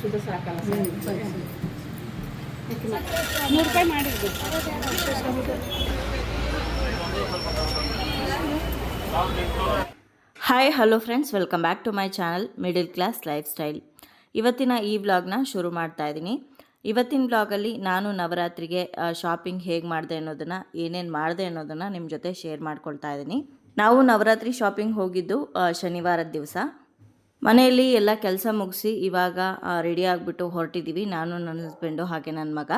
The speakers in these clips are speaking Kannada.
ಸುದ ಸಾಕಲ್ಲ ನೂರು ರೂಪಾಯಿ ಮಾಡಿದ್ದು hi hello friends welcome back to my channel middle class lifestyle ಇವತ್ತಿನ ಈ ವ್ಲಾಗ್ನ ಶುರು ಮಾಡ್ತಾ ಇದ್ದೀನಿ. ಇವತ್ತಿನ ವ್ಲಾಗಲ್ಲಿ ನಾನು ನವರಾತ್ರಿಗೆ ಶಾಪಿಂಗ್ ಹೇಗೆ ಮಾಡಿದೆ ಅನ್ನೋದನ್ನು, ಏನೇನು ಮಾಡಿದೆ ಅನ್ನೋದನ್ನು ನಿಮ್ಮ ಜೊತೆ ಶೇರ್ ಮಾಡ್ಕೊಳ್ತಾ ಇದ್ದೀನಿ. ನಾವು ನವರಾತ್ರಿ ಶಾಪಿಂಗ್ ಹೋಗಿದ್ದು ಶನಿವಾರದ ದಿವಸ. ಮನೆಯಲ್ಲಿ ಎಲ್ಲ ಕೆಲಸ ಮುಗಿಸಿ ಇವಾಗ ರೆಡಿ ಆಗಿಬಿಟ್ಟು ಹೊರಟಿದ್ದೀವಿ ನಾನು ನನ್ನ ಹಸ್ಬೆಂಡು ಹಾಗೆ ನನ್ನ ಮಗ.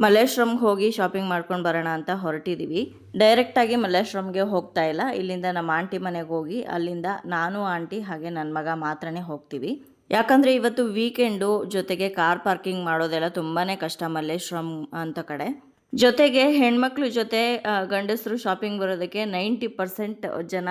ಮಲ್ಲೇಶ್ವರಂಗೆ ಹೋಗಿ ಶಾಪಿಂಗ್ ಮಾಡ್ಕೊಂಡು ಬರೋಣ ಅಂತ ಹೊರಟಿದ್ದೀವಿ ಡೈರೆಕ್ಟಾಗಿ ಮಲ್ಲೇಶ್ವರಂಗೆ ಹೋಗ್ತಾ ಇಲ್ಲ. ಇಲ್ಲಿಂದ ನಮ್ಮ ಆಂಟಿ ಮನೆಗೆ ಹೋಗಿ, ಅಲ್ಲಿಂದ ನಾನು ಆಂಟಿ ಹಾಗೆ ನನ್ನ ಮಗ ಮಾತ್ರನೇ ಹೋಗ್ತೀವಿ. ಯಾಕಂದರೆ ಇವತ್ತು ವೀಕೆಂಡು ಜೊತೆಗೆ ಕಾರ್ ಪಾರ್ಕಿಂಗ್ ಮಾಡೋದೆಲ್ಲ ತುಂಬಾ ಕಷ್ಟ ಮಲ್ಲೇಶ್ವರಂ ಅಂತ ಕಡೆ. ಜೊತೆಗೆ ಹೆಣ್ಮಕ್ಳ ಜೊತೆ ಗಂಡಸರು ಶಾಪಿಂಗ್ ಬರೋದಕ್ಕೆ ನೈಂಟಿ ಪರ್ಸೆಂಟ್ ಜನ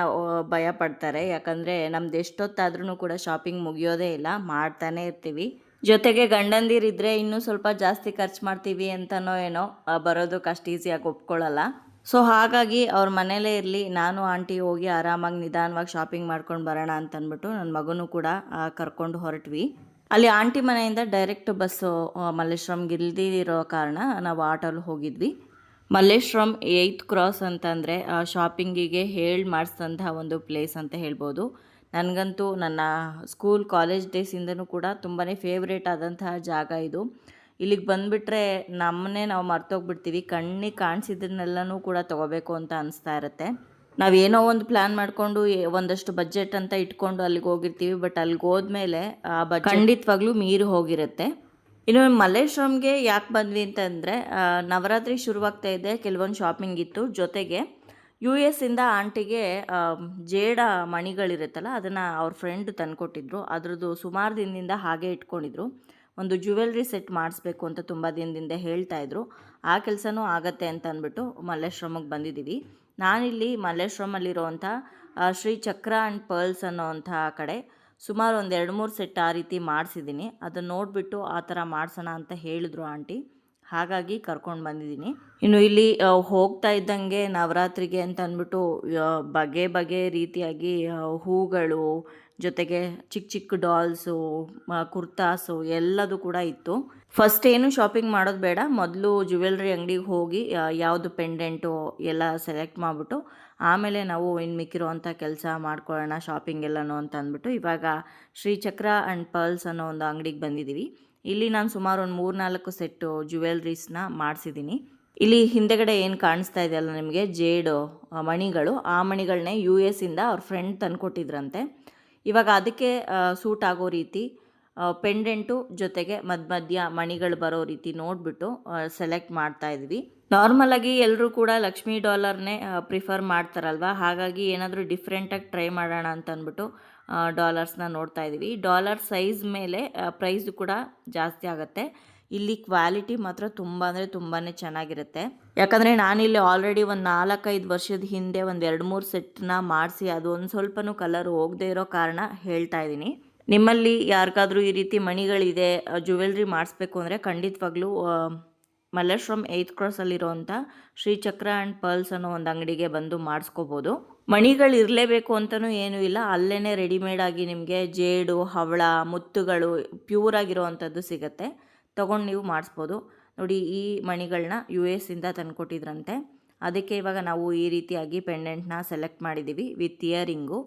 ಭಯ ಪಡ್ತಾರೆ. ಯಾಕಂದರೆ ನಮ್ದು ಎಷ್ಟೊತ್ತಾದ್ರೂ ಕೂಡ ಶಾಪಿಂಗ್ ಮುಗಿಯೋದೇ ಇಲ್ಲ, ಮಾಡ್ತಾನೆ ಇರ್ತೀವಿ. ಜೊತೆಗೆ ಗಂಡಂದಿರಿದ್ರೆ ಇನ್ನೂ ಸ್ವಲ್ಪ ಜಾಸ್ತಿ ಖರ್ಚು ಮಾಡ್ತೀವಿ ಅಂತನೋ ಏನೋ ಬರೋದು ಬರೋದಕ್ಕೆ ಅಷ್ಟು ಈಸಿಯಾಗಿ ಒಪ್ಕೊಳ್ಳಲ್ಲ ಸೊ ಹಾಗಾಗಿ ಅವ್ರ ಮನೇಲೇ ಇರಲಿ, ನಾನು ಆಂಟಿ ಹೋಗಿ ಆರಾಮಾಗಿ ನಿಧಾನವಾಗಿ ಶಾಪಿಂಗ್ ಮಾಡ್ಕೊಂಡು ಬರೋಣ ಅಂತ ನನ್ನ ಮಗನೂ ಕೂಡ ಕರ್ಕೊಂಡು ಹೊರಟ್ವಿ. ಅಲ್ಲಿ ಆಂಟಿ ಮನೆಯಿಂದ ಡೈರೆಕ್ಟ್ ಬಸ್ಸು ಮಲ್ಲೇಶ್ವರಂಗೆ ಇಲ್ದಿರೋ ಕಾರಣ ನಾವು ಆಟೋಲ್ಲಿ ಹೋಗಿದ್ವಿ. ಮಲ್ಲೇಶ್ವರಂ ಏಯ್ತ್ ಕ್ರಾಸ್ ಅಂತಂದರೆ ಶಾಪಿಂಗಿಗೆ ಹೇಳಿ ಮಾಡಿಸಿದಂತಹ ಒಂದು ಪ್ಲೇಸ್ ಅಂತ ಹೇಳ್ಬೋದು. ನನಗಂತೂ ನನ್ನ ಸ್ಕೂಲ್ ಕಾಲೇಜ್ ಡೇಸಿಂದನೂ ಕೂಡ ತುಂಬಾ ಫೇವ್ರೇಟ್ ಆದಂತಹ ಜಾಗ ಇದು. ಇಲ್ಲಿಗೆ ಬಂದುಬಿಟ್ರೆ ನಮ್ಮನ್ನೇ ನಾವು ಮರ್ತೋಗ್ಬಿಡ್ತೀವಿ. ಕಣ್ಣಿಗೆ ಕಾಣಿಸಿದ್ದನ್ನೆಲ್ಲನೂ ಕೂಡ ತೊಗೋಬೇಕು ಅಂತ ಅನಿಸ್ತಾ ಇರುತ್ತೆ. ನಾವೇನೋ ಒಂದು ಪ್ಲ್ಯಾನ್ ಮಾಡಿಕೊಂಡು ಒಂದಷ್ಟು ಬಜೆಟ್ ಅಂತ ಇಟ್ಕೊಂಡು ಅಲ್ಲಿಗೆ ಹೋಗಿರ್ತೀವಿ. ಬಟ್ ಅಲ್ಲಿಗೆ ಹೋದ್ಮೇಲೆ ಆ ಬಜೆಟ್ ಖಂಡಿತವಾಗ್ಲೂ ಮೀರಿ ಹೋಗಿರುತ್ತೆ. ಇನ್ನು ಮಲ್ಲೇಶ್ವರಂಗೆ ಯಾಕೆ ಬಂದ್ವಿ ಅಂತಂದರೆ ನವರಾತ್ರಿ ಶುರುವಾಗ್ತಾ ಇದೆ. ಕೆಲವೊಂದು ಶಾಪಿಂಗ್ ಇತ್ತು. ಜೊತೆಗೆ ಯು ಎಸ್ ಇಂದ ಆಂಟಿಗೆ ಜೇಡ ಮಣಿಗಳಿರುತ್ತಲ್ಲ, ಅದನ್ನು ಅವ್ರ ಫ್ರೆಂಡ್ ತಂದುಕೊಟ್ಟಿದ್ರು. ಅದರದ್ದು ಸುಮಾರು ದಿನದಿಂದ ಹಾಗೆ ಇಟ್ಕೊಂಡಿದ್ರು. ಒಂದು ಜ್ಯುವೆಲ್ರಿ ಸೆಟ್ ಮಾಡಿಸ್ಬೇಕು ಅಂತ ತುಂಬ ದಿನದಿಂದ ಹೇಳ್ತಾ ಇದ್ರು. ಆ ಕೆಲಸನೂ ಆಗತ್ತೆ ಅಂತ ಅಂದ್ಬಿಟ್ಟು ಮಲ್ಲೇಶ್ವರಮಿಗೆ ಬಂದಿದ್ದೀವಿ ನಾನಿಲ್ಲಿ ಮಲ್ಲೇಶ್ವರಮಲ್ಲಿರೋವಂಥ ಶ್ರೀ ಚಕ್ರ ಆ್ಯಂಡ್ ಪರ್ಲ್ಸ್ ಅನ್ನೋವಂಥ ಕಡೆ ಸುಮಾರು ಒಂದು ಎರಡು ಮೂರು ಸೆಟ್ ಆ ರೀತಿ ಮಾಡಿಸಿದ್ದೀನಿ. ಅದನ್ನು ನೋಡಿಬಿಟ್ಟು ಆ ಥರ ಮಾಡಿಸೋಣ ಅಂತ ಹೇಳಿದ್ರು ಆಂಟಿ. ಹಾಗಾಗಿ ಕರ್ಕೊಂಡು ಬಂದಿದ್ದೀನಿ. ಇನ್ನು ಇಲ್ಲಿ ಹೋಗ್ತಾ ಇದ್ದಂಗೆ ನವರಾತ್ರಿಗೆ ಅಂತ ಅಂದ್ಬಿಟ್ಟು ಬಗೆ ಬಗೆ ರೀತಿಯಾಗಿ ಹೂಗಳು ಜೊತೆಗೆ ಚಿಕ್ಕ ಚಿಕ್ಕ ಡಾಲ್ಸು ಕುರ್ತಾಸು ಎಲ್ಲದು ಕೂಡ ಇತ್ತು. ಫಸ್ಟ್ ಏನು ಶಾಪಿಂಗ್ ಮಾಡೋದು ಬೇಡ. ಮೊದಲು ಜ್ಯುವೆಲ್ರಿ ಅಂಗಡಿಗೆ ಹೋಗಿ ಯಾವುದು ಪೆಂಡೆಂಟು ಎಲ್ಲ ಸೆಲೆಕ್ಟ್ ಮಾಡಿಬಿಟ್ಟು, ಆಮೇಲೆ ನಾವು ಇನ್ನು ಮಿಕ್ಕಿರುವಂಥ ಕೆಲಸ ಮಾಡ್ಕೊಳ್ಳೋಣ ಶಾಪಿಂಗ್ ಎಲ್ಲನೂ ಅಂತ ಅಂದ್ಬಿಟ್ಟು, ಇವಾಗ ಶ್ರೀಚಕ್ರ ಆ್ಯಂಡ್ ಪರ್ಲ್ಸ್ ಅನ್ನೋ ಒಂದು ಅಂಗಡಿಗೆ ಬಂದಿದ್ದೀವಿ ಇಲ್ಲಿ ನಾನು ಸುಮಾರು ಒಂದು ಮೂರು ನಾಲ್ಕು ಸೆಟ್ಟು ಜ್ಯುವೆಲ್ರೀಸ್ನ ಮಾಡಿಸಿದ್ದೀನಿ ಇಲ್ಲಿ ಹಿಂದೆಗಡೆ ಏನು ಕಾಣಿಸ್ತಾ ಇದೆಯಲ್ಲ ನಿಮಗೆ ಜೇಡು ಮಣಿಗಳು. ಆ ಮಣಿಗಳನ್ನೇ ಯು ಎಸ್ ಇಂದ ಅವ್ರ ಫ್ರೆಂಡ್ ತಂದ್ಕೊಟ್ಟಿದ್ರಂತೆ. ಇವಾಗ ಅದಕ್ಕೆ ಸೂಟ್ ಆಗೋ ರೀತಿ ಪೆಂಡೆಂಟು ಜೊತೆಗೆ ಮಧ್ಯ ಮಧ್ಯ ಮಣಿಗಳು ಬರೋ ರೀತಿ ನೋಡಿಬಿಟ್ಟು ಸೆಲೆಕ್ಟ್ ಮಾಡ್ತಾ ಇದ್ವಿ. ನಾರ್ಮಲಾಗಿ ಎಲ್ಲರೂ ಕೂಡ ಲಕ್ಷ್ಮೀ ಡಾಲರ್ನೇ ಪ್ರಿಫರ್ ಮಾಡ್ತಾರಲ್ವ? ಹಾಗಾಗಿ ಏನಾದರೂ ಡಿಫ್ರೆಂಟಾಗಿ ಟ್ರೈ ಮಾಡೋಣ ಅಂತ ಅಂದ್ಬಿಟ್ಟು ಡಾಲರ್ಸ್ನ ನೋಡ್ತಾ ಇದ್ದೀವಿ ಡಾಲರ್ ಸೈಜ್ ಮೇಲೆ ಪ್ರೈಸ್ ಕೂಡ ಜಾಸ್ತಿ ಆಗುತ್ತೆ. ಇಲ್ಲಿ ಕ್ವಾಲಿಟಿ ಮಾತ್ರ ತುಂಬ ಅಂದರೆ ತುಂಬಾ ಚೆನ್ನಾಗಿರುತ್ತೆ. ಯಾಕಂದರೆ ನಾನಿಲ್ಲಿ ಆಲ್ರೆಡಿ ಒಂದು ನಾಲ್ಕೈದು ವರ್ಷದ ಹಿಂದೆ ಒಂದು ಎರಡು ಮೂರು ಸೆಟ್ನ ಮಾಡಿಸಿ ಅದು ಒಂದು ಸ್ವಲ್ಪನೂ ಕಲರ್ ಹೋಗದೇ ಇರೋ ಕಾರಣ ಹೇಳ್ತಾ ಇದ್ದೀನಿ. ನಿಮ್ಮಲ್ಲಿ ಯಾರಿಗಾದರೂ ಈ ರೀತಿ ಮಣಿಗಳಿದೆ ಜ್ಯುವೆಲ್ರಿ ಮಾಡಿಸ್ಬೇಕು ಅಂದರೆ ಖಂಡಿತವಾಗ್ಲೂ ಮಲ್ಲೇಶ್ವರಂ ಏಯ್ತ್ ಶ್ರೀ ಚಕ್ರ ಆ್ಯಂಡ್ ಪರ್ಲ್ಸ್ ಅನ್ನೋ ಒಂದು ಅಂಗಡಿಗೆ ಬಂದು ಮಾಡಿಸ್ಕೋಬೋದು. ಮಣಿಗಳು ಇರಲೇಬೇಕು ಅಂತಲೂ ಏನೂ ಇಲ್ಲ ಅಲ್ಲೇ ರೆಡಿಮೇಡ್ ಆಗಿ ನಿಮಗೆ ಜೇಡು ಹವಳ, ಮುತ್ತುಗಳು ಪ್ಯೂರ್ ಸಿಗುತ್ತೆ. ತೊಗೊಂಡು ನೀವು ಮಾಡಿಸ್ಬೋದು. ನೋಡಿ, ಈ ಮಣಿಗಳನ್ನ ಯು ಎಸ್ ಇಂದ ತಂದುಕೊಟ್ಟಿದ್ರಂತೆ. ಅದಕ್ಕೆ ಇವಾಗ ನಾವು ಈ ರೀತಿಯಾಗಿ ಪೆಂಡೆಂಟ್ನ ಸೆಲೆಕ್ಟ್ ಮಾಡಿದ್ದೀವಿ ವಿತ್ ಇಯರಿಂಗು.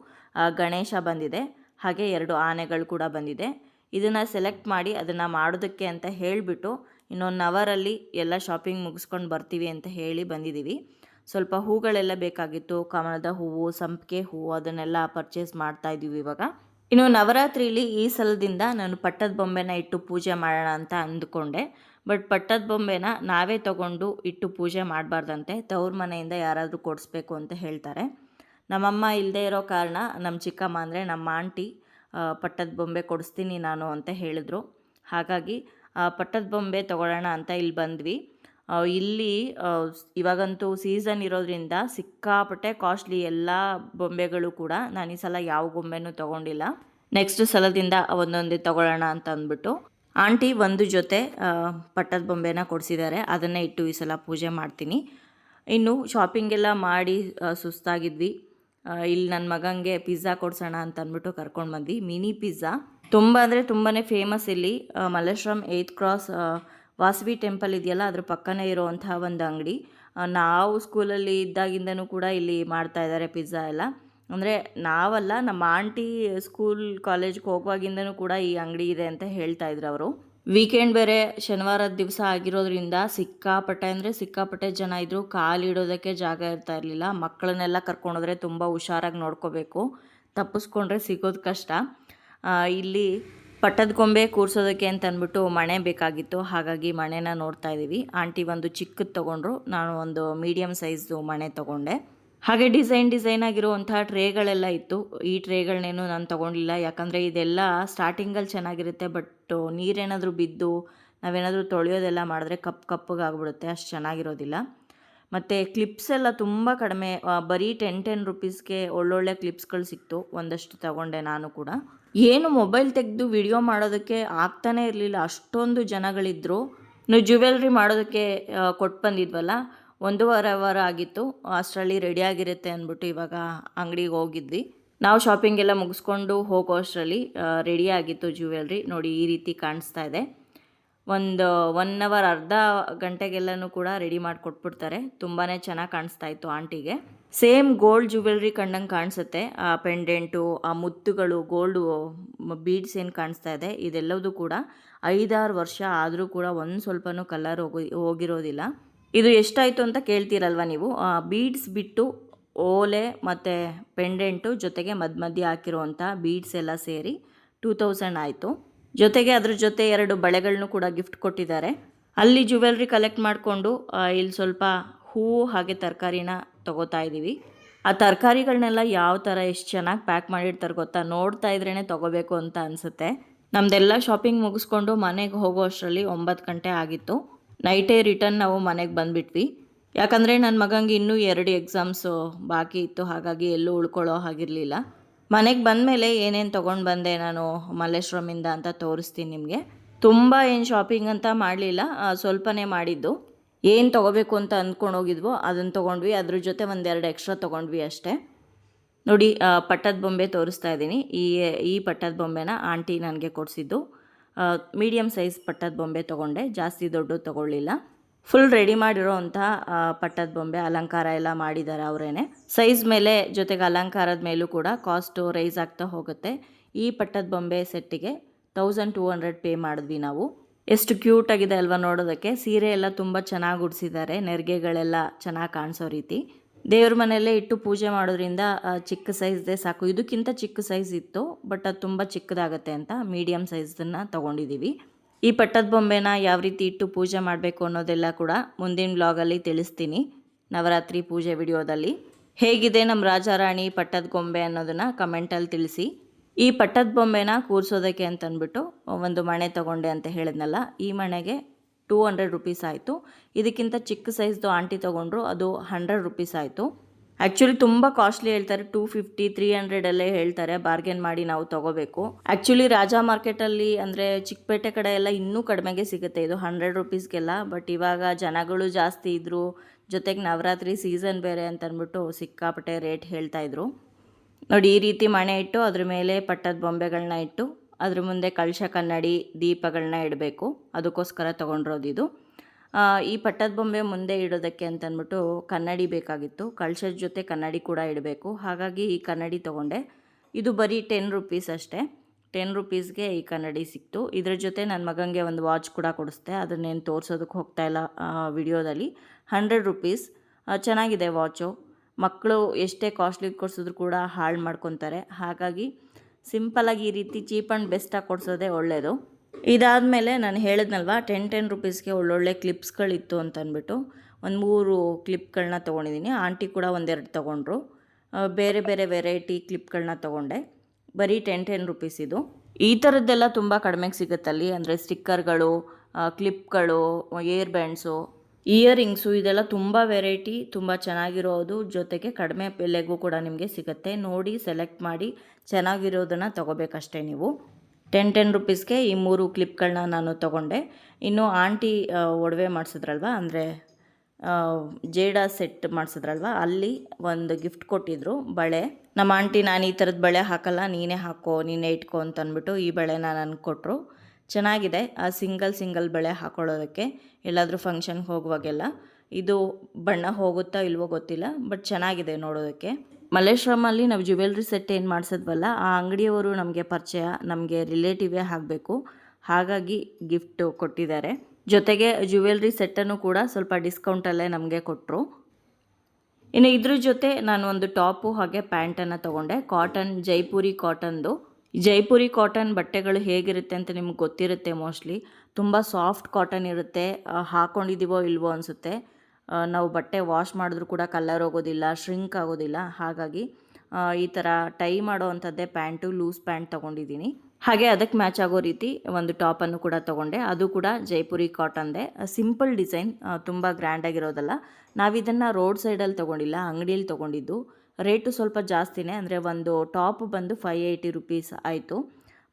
ಗಣೇಶ ಬಂದಿದೆ. ಹಾಗೆ ಎರಡು ಆನೆಗಳು ಕೂಡ ಬಂದಿದೆ. ಇದನ್ನು ಸೆಲೆಕ್ಟ್ ಮಾಡಿ ಅದನ್ನು ಮಾಡೋದಕ್ಕೆ ಅಂತ ಹೇಳಿಬಿಟ್ಟು ಇನ್ನೊಂದು ಅವರಲ್ಲಿ ಎಲ್ಲ ಶಾಪಿಂಗ್ ಮುಗಿಸ್ಕೊಂಡು ಬರ್ತೀವಿ ಅಂತ ಹೇಳಿ ಬಂದಿದ್ದೀವಿ ಸ್ವಲ್ಪ ಹೂಗಳೆಲ್ಲ ಬೇಕಾಗಿತ್ತು. ಕಮಲದ ಹೂವು, ಸಂಪಿಗೆ ಹೂವು ಅದನ್ನೆಲ್ಲ ಪರ್ಚೇಸ್ ಮಾಡ್ತಾ ಇದ್ದೀವಿ ಇವಾಗ. ಇನ್ನು ನವರಾತ್ರಿಲಿ ಈ ಸಲದಿಂದ ನಾನು ಪಟ್ಟದ ಬೊಂಬೆನ ಇಟ್ಟು ಪೂಜೆ ಮಾಡೋಣ ಅಂತ ಅಂದ್ಕೊಂಡೆ. ಬಟ್ ಪಟ್ಟದ ಬೊಂಬೆನ ನಾವೇ ತಗೊಂಡು ಇಟ್ಟು ಪೂಜೆ ಮಾಡಬಾರ್ದಂತೆ ತವ್ರ ಮನೆಯಿಂದ ಯಾರಾದರೂ ಕೊಡಿಸ್ಬೇಕು ಅಂತ ಹೇಳ್ತಾರೆ. ನಮ್ಮಮ್ಮ ಇಲ್ಲದೆ ಇರೋ ಕಾರಣ ನಮ್ಮ ಚಿಕ್ಕಮ್ಮ ಅಂದರೆ ನಮ್ಮ ಆಂಟಿ ಪಟ್ಟದ ಬೊಂಬೆ ಕೊಡಿಸ್ತೀನಿ ನಾನು ಅಂತ ಹೇಳಿದ್ರು. ಹಾಗಾಗಿ ಪಟ್ಟದ ಬೊಂಬೆ ತೊಗೊಳ್ಳೋಣ ಅಂತ ಇಲ್ಲಿ ಬಂದ್ವಿ. ಇಲ್ಲಿ ಇವಾಗಂತೂ ಸೀಸನ್ ಇರೋದ್ರಿಂದ ಸಿಕ್ಕಾಪಟ್ಟೆ ಕಾಸ್ಟ್ಲಿ ಎಲ್ಲ ಬೊಂಬೆಗಳು ಕೂಡ ನಾನು ಈ ಸಲ ಯಾವ ಗೊಂಬೆನೂ ತೊಗೊಂಡಿಲ್ಲ. ನೆಕ್ಸ್ಟ್ ಸಲದಿಂದ ಒಂದೊಂದೇ ತೊಗೊಳ್ಳೋಣ ಅಂತ ಅಂದ್ಬಿಟ್ಟು. ಆಂಟಿ ಒಂದು ಜೊತೆ ಪಟ್ಟದ ಬೊಂಬೆನ ಕೊಡಿಸಿದ್ದಾರೆ. ಅದನ್ನೇ ಇಟ್ಟು ಈ ಸಲ ಪೂಜೆ ಮಾಡ್ತೀನಿ. ಇನ್ನು ಶಾಪಿಂಗೆಲ್ಲ ಮಾಡಿ ಸುಸ್ತಾಗಿದ್ವಿ. ಇಲ್ಲಿ ನನ್ನ ಮಗಂಗೆ ಪಿಜ್ಜಾ ಕೊಡ್ಸೋಣ ಅಂತ ಅಂದ್ಬಿಟ್ಟು ಕರ್ಕೊಂಡು ಬಂದ್ವಿ. ಮಿನಿ ಪಿಜ್ಜಾ ತುಂಬ ಅಂದರೆ ತುಂಬಾ ಫೇಮಸ್ ಇಲ್ಲಿ. Malleshwaram eighth cross Vasavi temple ಇದೆಯಲ್ಲ, ಅದ್ರ ಪಕ್ಕನೇ ಇರೋವಂತಹ ಒಂದು ಅಂಗಡಿ. ನಾವು ಸ್ಕೂಲಲ್ಲಿ ಇದ್ದಾಗಿಂದನೂ ಕೂಡ ಇಲ್ಲಿ ಮಾಡ್ತಾ ಇದ್ದಾರೆ ಪಿಜ್ಜಾ ಎಲ್ಲ. ಅಂದರೆ ನಾವಲ್ಲ, ನಮ್ಮ ಆಂಟಿ ಸ್ಕೂಲ್ ಕಾಲೇಜ್ಗೆ ಹೋಗುವಾಗಿಂದನೂ ಕೂಡ ಈ ಅಂಗಡಿ ಇದೆ ಅಂತ ಹೇಳ್ತಾ ಇದ್ರು ಅವರು. ವೀಕೆಂಡ್ ಬೇರೆ ಶನಿವಾರದ ದಿವಸ ಆಗಿರೋದ್ರಿಂದ ಸಿಕ್ಕಾಪಟ್ಟೆ, ಅಂದರೆ ಸಿಕ್ಕಾಪಟ್ಟೆ ಜನ ಇದ್ದರು ಕಾಲಿಡೋದಕ್ಕೆ ಜಾಗ ಇರ್ತಾ ಇರಲಿಲ್ಲ. ಮಕ್ಕಳನ್ನೆಲ್ಲ ಕರ್ಕೊಂಡೋದ್ರೆ ತುಂಬ ಹುಷಾರಾಗಿ ನೋಡ್ಕೋಬೇಕು. ತಪ್ಪಿಸ್ಕೊಂಡ್ರೆ ಸಿಗೋದು ಕಷ್ಟ. ಇಲ್ಲಿ ಪಟ್ಟದ ಗೊಂಬೆ ಕೂರಿಸೋದಕ್ಕೆ ಅಂತ ಅಂದ್ಬಿಟ್ಟು ಮಣೆ ಬೇಕಾಗಿತ್ತು. ಹಾಗಾಗಿ ಮಣೆನ ನೋಡ್ತಾ ಇದ್ದೀವಿ. ಆಂಟಿ ಒಂದು ಚಿಕ್ಕದು ತೊಗೊಂಡ್ರು. ನಾನು ಒಂದು ಮೀಡಿಯಮ್ ಸೈಜ್ದು ಮಣೆ ತೊಗೊಂಡೆ. ಹಾಗೆ ಡಿಸೈನ್ ಡಿಸೈನ್ ಆಗಿರುವಂತಹ ಟ್ರೇಗಳೆಲ್ಲ ಇತ್ತು. ಈ ಟ್ರೇಗಳನ್ನೇನು ನಾನು ತೊಗೊಂಡಿಲ್ಲ. ಯಾಕಂದರೆ ಇದೆಲ್ಲ ಸ್ಟಾರ್ಟಿಂಗಲ್ಲಿ ಚೆನ್ನಾಗಿರುತ್ತೆ, ಬಟ್ ನೀರೇನಾದರೂ ಬಿದ್ದು ನಾವೇನಾದರೂ ತೊಳೆಯೋದೆಲ್ಲ ಮಾಡಿದ್ರೆ ಕಪ್ ಕಪ್ಪಗಾಗ್ಬಿಡುತ್ತೆ ಅಷ್ಟು ಚೆನ್ನಾಗಿರೋದಿಲ್ಲ. ಮತ್ತು ಕ್ಲಿಪ್ಸ್ ಎಲ್ಲ ತುಂಬ ಕಡಿಮೆ ಬರೀ ಟೆನ್ ಟೆನ್ ರುಪೀಸ್ಗೆ ಒಳ್ಳೊಳ್ಳೆ ಕ್ಲಿಪ್ಸ್ಗಳು ಸಿಕ್ತು. ಒಂದಷ್ಟು ತಗೊಂಡೆ ನಾನು ಕೂಡ. ಏನು ಮೊಬೈಲ್ ತೆಗೆದು ವಿಡಿಯೋ ಮಾಡೋದಕ್ಕೆ ಆಗ್ತಾನೇ ಇರಲಿಲ್ಲ. ಅಷ್ಟೊಂದು ಜನಗಳಿದ್ದರು ನೀವು ಜ್ಯುವೆಲ್ರಿ ಮಾಡೋದಕ್ಕೆ ಕೊಟ್ಟು ಬಂದಿದ್ವಲ್ಲ? ಒಂದೂವರೆ ವಾರ ಆಗಿತ್ತು. ಅಷ್ಟರಲ್ಲಿ ರೆಡಿ ಆಗಿರುತ್ತೆ ಅಂದ್ಬಿಟ್ಟು ಇವಾಗ ಅಂಗಡಿಗೆ ಹೋಗಿದ್ವಿ. ನಾವು ಶಾಪಿಂಗ್ ಎಲ್ಲ ಮುಗಿಸ್ಕೊಂಡು ಹೋಗೋ ಅಷ್ಟರಲ್ಲಿ ರೆಡಿ ಆಗಿತ್ತು ಜ್ಯುವೆಲ್ರಿ ನೋಡಿ, ಈ ರೀತಿ ಕಾಣಿಸ್ತಾ ಇದೆ. ಒಂದು ಒನ್ ಅವರ್ ಅರ್ಧ ಗಂಟೆಗೆಲ್ಲನೂ ಕೂಡ ರೆಡಿ ಮಾಡಿ ಕೊಟ್ಬಿಡ್ತಾರೆ ತುಂಬಾ ಚೆನ್ನಾಗಿ ಕಾಣಿಸ್ತಾ ಇತ್ತು ಆಂಟಿಗೆ. ಸೇಮ್ ಗೋಲ್ಡ್ ಜ್ಯುವೆಲ್ರಿ ಕಂಡಂಗೆ ಕಾಣಿಸುತ್ತೆ. ಆ ಪೆಂಡೆಂಟು, ಆ ಮುತ್ತುಗಳು, ಗೋಲ್ಡು ಬೀಡ್ಸ್ ಏನು ಕಾಣಿಸ್ತಾ ಇದೆ. ಇದೆಲ್ಲವೂ ಕೂಡ ಐದಾರು ವರ್ಷ ಆದರೂ ಕೂಡ ಒಂದು ಸ್ವಲ್ಪನೂ ಕಲರ್ ಹೋಗಿ, ಹೋಗಿರೋದಿಲ್ಲ. ಇದು ಎಷ್ಟಾಯಿತು ಅಂತ ಕೇಳ್ತೀರಲ್ವ ನೀವು? ಬೀಡ್ಸ್ ಬಿಟ್ಟು ಓಲೆ ಮತ್ತು ಪೆಂಡೆಂಟು ಜೊತೆಗೆ ಮಧ್ಯ ಮಧ್ಯೆ ಹಾಕಿರುವಂಥ ಬೀಡ್ಸ್ ಎಲ್ಲ ಸೇರಿ ಟೂ ತೌಸಂಡ್ ಆಯಿತು. ಜೊತೆಗೆ ಅದ್ರ ಜೊತೆ ಎರಡು ಬಳೆಗಳನ್ನು ಕೂಡ ಗಿಫ್ಟ್ ಕೊಟ್ಟಿದ್ದಾರೆ. ಅಲ್ಲಿ ಜ್ಯುವೆಲ್ರಿ ಕಲೆಕ್ಟ್ ಮಾಡಿಕೊಂಡು ಇಲ್ಲಿ ಸ್ವಲ್ಪ ಹೂವು ಹಾಗೆ ತರಕಾರಿನ ತಗೋತಾ ಇದ್ದೀವಿ ಆ ತರಕಾರಿಗಳನ್ನೆಲ್ಲ ಯಾವ ಥರ ಎಷ್ಟು ಚೆನ್ನಾಗಿ ಪ್ಯಾಕ್ ಮಾಡಿರ್ತಾರೆ ಗೊತ್ತಾ? ನೋಡ್ತಾ ಇದ್ರೇ ತಗೋಬೇಕು ಅಂತ ಅನಿಸುತ್ತೆ. ನಮ್ಮದೆಲ್ಲ ಶಾಪಿಂಗ್ ಮುಗಿಸ್ಕೊಂಡು ಮನೆಗೆ ಹೋಗೋ ಅಷ್ಟರಲ್ಲಿ ಒಂಬತ್ತು ಗಂಟೆ ಆಗಿತ್ತು. ನೈಟೇ ರಿಟರ್ನ್ ನಾವು ಮನೆಗೆ ಬಂದುಬಿಟ್ವಿ. ಯಾಕಂದರೆ ನನ್ನ ಮಗಂಗೆ ಇನ್ನೂ ಎರಡು ಎಕ್ಸಾಮ್ಸು ಬಾಕಿ ಇತ್ತು, ಹಾಗಾಗಿ ಎಲ್ಲೂ ಉಳ್ಕೊಳ್ಳೋ ಹಾಗಿರಲಿಲ್ಲ. ಮನೆಗೆ ಬಂದಮೇಲೆ ಏನೇನು ತೊಗೊಂಡು ಬಂದೆ ನಾನು ಮಲ್ಲೇಶ್ವರಮಿಂದ ಅಂತ ತೋರಿಸ್ತೀನಿ ನಿಮಗೆ. ತುಂಬ ಏನು ಶಾಪಿಂಗ್ ಅಂತ ಮಾಡಲಿಲ್ಲ ಸ್ವಲ್ಪನೇ ಮಾಡಿದ್ದು. ಏನು ತೊಗೋಬೇಕು ಅಂತ ಅಂದ್ಕೊಂಡು ಹೋಗಿದ್ವೋ ಅದನ್ನು ತೊಗೊಂಡ್ವಿ. ಅದ್ರ ಜೊತೆ ಒಂದೆರಡು ಎಕ್ಸ್ಟ್ರಾ ತೊಗೊಂಡ್ವಿ ಅಷ್ಟೇ. ನೋಡಿ ಪಟ್ಟದ ಬೊಂಬೆ ತೋರಿಸ್ತಾ ಇದ್ದೀನಿ. ಈ ಈ ಪಟ್ಟದ ಬೊಂಬೆನ ಆಂಟಿ ನನಗೆ ಕೊಡಿಸಿದ್ದು. ಮೀಡಿಯಮ್ ಸೈಜ್ ಪಟ್ಟದ ಬೊಂಬೆ ತೊಗೊಂಡೆ. ಜಾಸ್ತಿ ದೊಡ್ಡದು ತೊಗೊಳ್ಳಿಲ್ಲ. ಫುಲ್ ರೆಡಿ ಮಾಡಿರೋ ಅಂತಹ ಪಟ್ಟದ ಬೊಂಬೆ ಅಲಂಕಾರ ಎಲ್ಲ ಮಾಡಿದ್ದಾರೆ ಅವರೇನೆ. ಸೈಜ್ ಮೇಲೆ ಜೊತೆಗೆ ಅಲಂಕಾರದ ಮೇಲೂ ಕೂಡ ಕಾಸ್ಟು ರೈಸ್ ಆಗ್ತಾ ಹೋಗುತ್ತೆ. ಈ ಪಟ್ಟದ ಬೊಂಬೆ ಸೆಟ್ಟಿಗೆ ತೌಸಂಡ್ ಟೂ ಹಂಡ್ರೆಡ್ ಪೇ ಮಾಡಿದ್ವಿ ನಾವು. ಎಷ್ಟು ಕ್ಯೂಟ್ ಆಗಿದೆ ಅಲ್ವಾ ನೋಡೋದಕ್ಕೆ. ಸೀರೆ ಎಲ್ಲ ತುಂಬ ಚೆನ್ನಾಗಿ ಉಡಿಸಿದ್ದಾರೆ. ನೆರಿಗೆಗಳೆಲ್ಲ ಚೆನ್ನಾಗಿ ಕಾಣಿಸೋ ರೀತಿ. ದೇವ್ರ ಮನೆಯಲ್ಲೇ ಇಟ್ಟು ಪೂಜೆ ಮಾಡೋದ್ರಿಂದ ಚಿಕ್ಕ ಸೈಜ್ದೇ ಸಾಕು. ಇದಕ್ಕಿಂತ ಚಿಕ್ಕ ಸೈಜ್ ಇತ್ತು, ಬಟ್ ಅದು ತುಂಬ ಚಿಕ್ಕದಾಗತ್ತೆ ಅಂತ ಮೀಡಿಯಮ್ ಸೈಜ್ದನ್ನು ತೊಗೊಂಡಿದ್ದೀವಿ ಈ ಪಟ್ಟದ ಬೊಂಬೆನ ಯಾವ ರೀತಿ ಇಟ್ಟು ಪೂಜೆ ಮಾಡಬೇಕು ಅನ್ನೋದೆಲ್ಲ ಕೂಡ ಮುಂದಿನ ಬ್ಲಾಗಲ್ಲಿ ತಿಳಿಸ್ತೀನಿ, ನವರಾತ್ರಿ ಪೂಜೆ ವಿಡಿಯೋದಲ್ಲಿ. ಹೇಗಿದೆ ನಮ್ಮ ರಾಜಾರಾಣಿ ಪಟ್ಟದ ಗೊಂಬೆ ಅನ್ನೋದನ್ನು ಕಮೆಂಟಲ್ಲಿ ತಿಳಿಸಿ. ಈ ಪಟ್ಟದ ಬೊಂಬೆನ ಕೂರಿಸೋದಕ್ಕೆ ಅಂತಂದ್ಬಿಟ್ಟು ಒಂದು ಮಣೆ ತೊಗೊಂಡೆ ಅಂತ ಹೇಳಿದ್ನಲ್ಲ, ಈ ಮಣೆಗೆ ಟೂ ಹಂಡ್ರೆಡ್ ರುಪೀಸ್ ಆಯಿತು. ಇದಕ್ಕಿಂತ ಚಿಕ್ಕ ಸೈಜ್ದು ಆಂಟಿ ತೊಗೊಂಡ್ರು, ಅದು ಹಂಡ್ರೆಡ್ ರುಪೀಸ್ ಆಯಿತು. ಆ್ಯಕ್ಚುಲಿ ತುಂಬ ಕಾಸ್ಟ್ಲಿ ಹೇಳ್ತಾರೆ ಟೂ ಫಿಫ್ಟಿ ತ್ರೀ ಹಂಡ್ರೆಡಲ್ಲೇ ಹೇಳ್ತಾರೆ ಬಾರ್ಗೇನ್ ಮಾಡಿ ನಾವು ತೊಗೋಬೇಕು. ಆ್ಯಕ್ಚುಲಿ ರಾಜಾ ಮಾರ್ಕೆಟಲ್ಲಿ ಅಂದರೆ ಚಿಕ್ಕಪೇಟೆ ಕಡೆ ಎಲ್ಲ ಇನ್ನೂ ಕಡಿಮೆಗೆ ಸಿಗುತ್ತೆ ಇದು ಹಂಡ್ರೆಡ್ ರುಪೀಸ್ಗೆಲ್ಲ ಬಟ್ ಇವಾಗ ಜನಗಳು ಜಾಸ್ತಿ ಇದ್ದರು ಜೊತೆಗೆ ನವರಾತ್ರಿ ಸೀಸನ್ ಬೇರೆ ಅಂತಂದ್ಬಿಟ್ಟು ಸಿಕ್ಕಾಪಟ್ಟೆ ರೇಟ್ ಹೇಳ್ತಾ ಇದ್ರು. ನೋಡಿ ಈ ರೀತಿ ಮಣೆ ಇಟ್ಟು ಅದ್ರ ಮೇಲೆ ಪಟ್ಟದ ಬೊಂಬೆಗಳನ್ನ ಇಟ್ಟು ಅದ್ರ ಮುಂದೆ ಕಳಶ ಕನ್ನಡಿ ದೀಪಗಳನ್ನ ಇಡಬೇಕು. ಅದಕ್ಕೋಸ್ಕರ ತೊಗೊಂಡಿರೋದು ಇದು. ಆ, ಈ ಪಟ್ಟದ ಬೊಂಬೆ ಮುಂದೆ ಇಡೋದಕ್ಕೆ ಅಂತಂದ್ಬಿಟ್ಟು ಕನ್ನಡಿ ಬೇಕಾಗಿತ್ತು. ಕಳಶದ ಜೊತೆ ಕನ್ನಡಿ ಕೂಡ ಇಡಬೇಕು. ಹಾಗಾಗಿ ಈ ಕನ್ನಡಿ ತೊಗೊಂಡೆ. ಇದು ಬರೀ ಟೆನ್ ರುಪೀಸ್ ಅಷ್ಟೇ. ಟೆನ್ ರುಪೀಸ್ಗೆ ಈ ಕನ್ನಡಿ ಸಿಕ್ತು. ಇದ್ರ ಜೊತೆ ನನ್ನ ಮಗನಿಗೆ ಒಂದು ವಾಚ್ ಕೂಡ ಕೊಡಿಸ್ದೆ. ಅದನ್ನೇನು ತೋರಿಸೋದಕ್ಕೆ ಹೋಗ್ತಾ ಇಲ್ಲ ವಿಡಿಯೋದಲ್ಲಿ. Hundred rupees. ಚೆನ್ನಾಗಿದೆ ವಾಚು. ಮಕ್ಕಳು ಎಷ್ಟೇ ಕಾಸ್ಟ್ಲಿ ಕೊಡಿಸಿದ್ರು ಕೂಡ ಹಾಳು ಮಾಡ್ಕೊತಾರೆ. ಹಾಗಾಗಿ ಸಿಂಪಲಾಗಿ ಈ ರೀತಿ ಚೀಪ್ ಆ್ಯಂಡ್ ಬೆಸ್ಟಾಗಿ ಕೊಡಿಸೋದೇ ಒಳ್ಳೆಯದು ಇದಾದಮೇಲೆ ನಾನು ಹೇಳಿದ್ನಲ್ವ ಟೆನ್ ಟೆನ್ ರುಪೀಸ್ಗೆ ಒಳ್ಳೊಳ್ಳೆ ಕ್ಲಿಪ್ಸ್ಗಳಿತ್ತು ಅಂತ ಅಂದ್ಬಿಟ್ಟು ಒಂದು ಮೂರು ಕ್ಲಿಪ್ಗಳನ್ನ ತೊಗೊಂಡಿದ್ದೀನಿ ಆಂಟಿ ಕೂಡ ಒಂದೆರಡು ತೊಗೊಂಡ್ರು. ಬೇರೆ ಬೇರೆ ವೆರೈಟಿ ಕ್ಲಿಪ್ಗಳನ್ನ ತೊಗೊಂಡೆ. ಬರೀ ಟೆನ್ ಟೆನ್ ರುಪೀಸ್ ಇದು. ಈ ಥರದ್ದೆಲ್ಲ ತುಂಬ ಕಡಿಮೆಗೆ ಸಿಗುತ್ತಲ್ಲಿ. ಅಂದರೆ ಸ್ಟಿಕ್ಕರ್ಗಳು ಕ್ಲಿಪ್ಗಳು ಏರ್ ಬ್ಯಾಂಡ್ಸು ಇಯರಿಂಗ್ಸು ಇದೆಲ್ಲ ತುಂಬ ವೆರೈಟಿ ತುಂಬ ಚೆನ್ನಾಗಿರೋದು. ಜೊತೆಗೆ ಕಡಿಮೆ ಬೆಲೆಗೂ ಕೂಡ ನಿಮಗೆ ಸಿಗುತ್ತೆ. ನೋಡಿ ಸೆಲೆಕ್ಟ್ ಮಾಡಿ ಚೆನ್ನಾಗಿರೋದನ್ನು ತೊಗೋಬೇಕಷ್ಟೇ ನೀವು. ಟೆನ್ ಟೆನ್ ರುಪೀಸ್ಗೆ ಈ ಮೂರು ಕ್ಲಿಪ್ಗಳನ್ನ ನಾನು ತೊಗೊಂಡೆ. ಇನ್ನು ಆಂಟಿ ಒಡವೆ ಮಾಡಿಸಿದ್ರಲ್ವ? ಅಂದರೆ ಜೇಡ ಸೆಟ್ ಮಾಡಿಸಿದ್ರಲ್ವ? ಅಲ್ಲಿ ಒಂದು ಗಿಫ್ಟ್ ಕೊಟ್ಟಿದ್ರು, ಬಳೆ. ನಮ್ಮ ಆಂಟಿ ನಾನು ಈ ಥರದ ಬಳೆ ಹಾಕಲ್ಲ, ನೀನೇ ಹಾಕೋ, ನೀನೇ ಇಟ್ಕೋ ಅಂತ ಅಂದ್ಬಿಟ್ಟು ಈ ಬಳೆನ ನನಗೆ ಕೊಟ್ಟರು ಚೆನ್ನಾಗಿದೆ. ಆ ಸಿಂಗಲ್ ಸಿಂಗಲ್ ಬಳೆ ಹಾಕೊಳ್ಳೋದಕ್ಕೆ ಎಲ್ಲಾದರೂ ಫಂಕ್ಷನ್ಗೆ ಹೋಗುವಾಗೆಲ್ಲ. ಇದು ಬಣ್ಣ ಹೋಗುತ್ತಾ ಇಲ್ವೋ ಗೊತ್ತಿಲ್ಲ ಬಟ್ ಚೆನ್ನಾಗಿದೆ ನೋಡೋದಕ್ಕೆ. ಮಲ್ಲೇಶ್ವರಮಲ್ಲಿ ನಾವು ಜ್ಯುವೆಲ್ರಿ ಸೆಟ್ ಏನು ಮಾಡಿಸಿದ್ವಲ್ಲ, ಆ ಅಂಗಡಿಯವರು ನಮಗೆ ಪರಿಚಯ, ನಮಗೆ ರಿಲೇಟಿವೇ ಆಗಬೇಕು. ಹಾಗಾಗಿ ಗಿಫ್ಟ್ ಕೊಟ್ಟಿದ್ದಾರೆ. ಜೊತೆಗೆ ಜ್ಯುವೆಲ್ರಿ ಸೆಟ್ಟನ್ನು ಕೂಡ ಸ್ವಲ್ಪ ಡಿಸ್ಕೌಂಟಲ್ಲೇ ನಮಗೆ ಕೊಟ್ಟರು ಇನ್ನು ಇದ್ರ ಜೊತೆ ನಾನು ಒಂದು ಟಾಪು ಹಾಗೆ ಪ್ಯಾಂಟನ್ನು ತೊಗೊಂಡೆ. ಕಾಟನ್ ಜೈಪುರಿ ಕಾಟನ್ದು ಜೈಪುರಿ ಕಾಟನ್ ಬಟ್ಟೆಗಳು ಹೇಗಿರುತ್ತೆ ಅಂತ ನಿಮ್ಗೆ ಗೊತ್ತಿರುತ್ತೆ ಮೋಸ್ಟ್ಲಿ ತುಂಬ ಸಾಫ್ಟ್ ಕಾಟನ್ ಇರುತ್ತೆ. ಹಾಕ್ಕೊಂಡಿದ್ದೀವೋ ಇಲ್ವೋ ಅನಿಸುತ್ತೆ. ನಾವು ಬಟ್ಟೆ ವಾಶ್ ಮಾಡಿದ್ರೂ ಕೂಡ ಕಲರ್ ಹೋಗೋದಿಲ್ಲ ಶ್ರಿಂಕ್ ಆಗೋದಿಲ್ಲ. ಹಾಗಾಗಿ ಈ ಥರ ಟೈ ಮಾಡೋ ಅಂಥದ್ದೇ ಪ್ಯಾಂಟು ಲೂಸ್ ಪ್ಯಾಂಟ್ ತೊಗೊಂಡಿದ್ದೀನಿ. ಹಾಗೆ ಅದಕ್ಕೆ ಮ್ಯಾಚ್ ಆಗೋ ರೀತಿ ಒಂದು ಟಾಪನ್ನು ಕೂಡ ತೊಗೊಂಡೆ. ಅದು ಕೂಡ ಜೈಪುರಿ ಕಾಟನ್ದೆ ಸಿಂಪಲ್ ಡಿಸೈನ್ ತುಂಬ ಗ್ರ್ಯಾಂಡಾಗಿರೋದಲ್ಲ ನಾವಿದನ್ನು ರೋಡ್ ಸೈಡಲ್ಲಿ ತೊಗೊಂಡಿಲ್ಲ, ಅಂಗಡಿಯಲ್ಲಿ ತೊಗೊಂಡಿದ್ದು. ರೇಟು ಸ್ವಲ್ಪ ಜಾಸ್ತಿನೇ, ಅಂದರೆ ಒಂದು ಟಾಪ್ ಬಂದು ಫೈವ್ ಏಯ್ಟಿ ರುಪೀಸ್ ಆಯಿತು.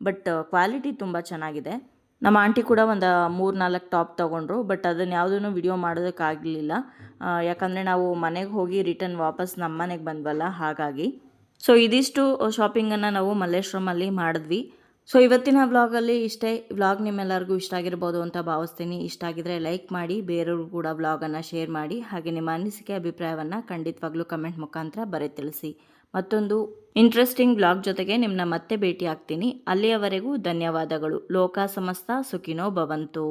ಬಟ್ ಕ್ವಾಲಿಟಿ ತುಂಬ ಚೆನ್ನಾಗಿದೆ. ನಮ್ಮ ಆಂಟಿ ಕೂಡ ಒಂದು ಮೂರು ನಾಲ್ಕು ಟಾಪ್ ತೊಗೊಂಡ್ರು ಬಟ್ ಅದನ್ನು ಯಾವುದೂ ವಿಡಿಯೋ ಮಾಡೋದಕ್ಕಾಗಲಿಲ್ಲ. ಯಾಕಂದರೆ ನಾವು ಮನೆಗೆ ಹೋಗಿ ರಿಟರ್ನ್ ವಾಪಸ್ ನಮ್ಮ ಮನೆಗೆ ಬಂದ್ವಲ್ಲ, ಹಾಗಾಗಿ. ಸೊ ಇದಿಷ್ಟು ಶಾಪಿಂಗನ್ನು ನಾವು ಮಲ್ಲೇಶ್ವರಮಲ್ಲಿ ಮಾಡಿದ್ವಿ. ಸೊ ಇವತ್ತಿನ ವ್ಲಾಗಲ್ಲಿ ಇಷ್ಟೇ. ವ್ಲಾಗ್ ನಿಮ್ಮೆಲ್ಲರಿಗೂ ಇಷ್ಟ ಆಗಿರ್ಬೋದು ಅಂತ ಭಾವಿಸ್ತೀನಿ. ಇಷ್ಟ ಆಗಿದ್ರೆ ಲೈಕ್ ಮಾಡಿ, ಬೇರೆಯವ್ರಿಗೂ ಕೂಡ ವ್ಲಾಗನ್ನು ಶೇರ್ ಮಾಡಿ, ಹಾಗೆ ನಿಮ್ಮ ಅನಿಸಿಕೆ, ಅಭಿಪ್ರಾಯವನ್ನು ಖಂಡಿತವಾಗ್ಲೂ ಕಮೆಂಟ್ ಮುಖಾಂತರ ಬರೆ ತಿಳಿಸಿ ಮತ್ತೊಂದು ಇಂಟ್ರೆಸ್ಟಿಂಗ್ ಬ್ಲಾಗ್ ಜೊತೆಗೆ ನಿಮ್ಮನ್ನ ಮತ್ತೆ ಭೇಟಿ ಆಗ್ತೀನಿ ಅಲ್ಲಿಯವರೆಗೂ ಧನ್ಯವಾದಗಳು. ಲೋಕ ಸಮಸ್ತ ಸುಖಿನೋ ಭವಂತು.